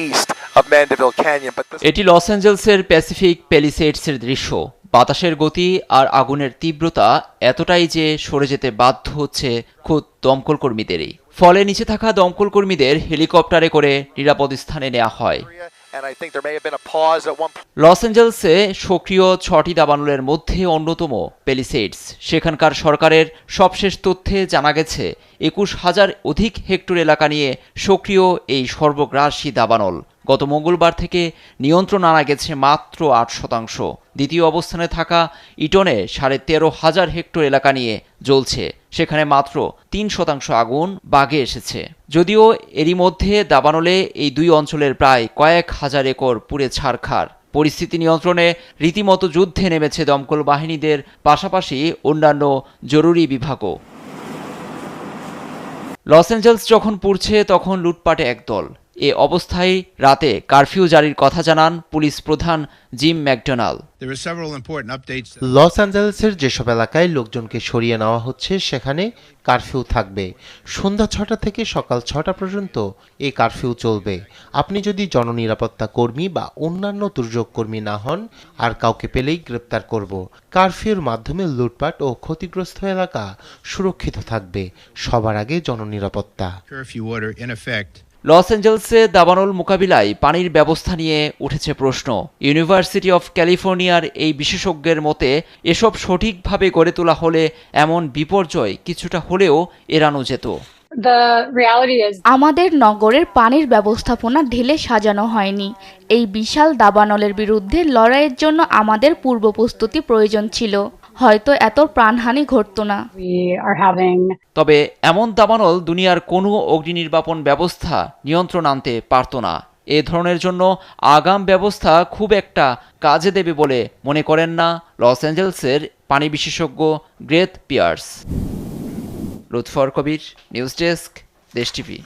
east of Mandeville Canyon. But this এটি loss অ্যাঞ্জেলসের Pacific প্যালিসেডসের দৃশ্য বাতাসের গতি আর আগুনের তীব্রতা এতটাই যে সরে যেতে বাধ্য হচ্ছে খুদ দমকল কর্মীদেরই ফলে নিচে থাকা দমকল কর্মীদের হেলিকপ্টারে করে নিরাপদ স্থানে নেওয়া হয়. লস অ্যাঞ্জেলসে সক্রিয় ছটি দাবানলের মধ্যে অন্যতম পেলিসেডস সেখানকার সরকারের সবশেষ তথ্যে জানা গেছে একুশ হাজার অধিক হেক্টর এলাকা নিয়ে সক্রিয় এই সর্বগ্রাসী দাবানল। গত মঙ্গলবার থেকে নিয়ন্ত্রণ আনা গেছে মাত্র আট শতাংশ। দ্বিতীয় অবস্থানে থাকা ইটনে সাড়ে তেরো হাজার হেক্টর এলাকা নিয়ে জ্বলছে। সেখানে মাত্র তিন শতাংশ আগুন বাগে এসেছে। যদিও এরই মধ্যে দাবানলে এই দুই অঞ্চলের প্রায় কয়েক হাজার একর পুড়ে ছারখার। পরিস্থিতি নিয়ন্ত্রণে রীতিমতো যুদ্ধে নেমেছে দমকল বাহিনীদের, পাশাপাশি অন্যান্য জরুরি বিভাগও। লস অ্যাঞ্জেলস যখন পুড়ছে, তখন লুটপাটে একদল। এ অবস্থায় রাতে কারফিউ জারির কথা জানান পুলিশ প্রধান জিম ম্যাকডোনাল লস অ্যাঞ্জেলেসের যেসব এলাকায় লোকজনকে সরিয়ে নেওয়া হচ্ছে সেখানে কারফিউ থাকবে। সন্ধ্যা ছটা থেকে সকাল ছটা পর্যন্ত এই কারফিউ চলবে। আপনি যদি জননিরাপত্তা কর্মী বা অন্যান্য দুর্যোগ কর্মী না হন আর কাউকে পেলেই গ্রেপ্তার করব। কারফিউর মাধ্যমে লুটপাট ও ক্ষতিগ্রস্ত এলাকা সুরক্ষিত থাকবে। সবার আগে জননিরাপত্তা। লস অ্যাঞ্জেলসে দাবানল মোকাবিলায় পানির ব্যবস্থা নিয়ে উঠেছে প্রশ্ন। ইউনিভার্সিটি অফ ক্যালিফোর্নিয়ার এই বিশেষজ্ঞের মতে এসব সঠিকভাবে গড়ে তোলা হলে এমন বিপর্যয় কিছুটা হলেও এড়ানো যেত। The আমাদের নগরের পানির ব্যবস্থাপনা ঢেলে সাজানো হয়নি। এই বিশাল দাবানলের বিরুদ্ধে লড়াইয়ের জন্য আমাদের পূর্ব প্রস্তুতি প্রয়োজন ছিল। হয়তো এত প্রাণহানি ঘটতো না। তবে এমন দাবানল দুনিয়ার কোনো অগ্নি নির্বাপন ব্যবস্থা নিয়ন্ত্রণ আনতে পারত না। এ ধরনের জন্য আগাম ব্যবস্থা খুব একটা কাজে দেবে বলে মনে করেন না লস অ্যাঞ্জেলসের পানি বিশেষজ্ঞ গ্রেথ Pierce. Lutfor Kabir news desk Desh TV.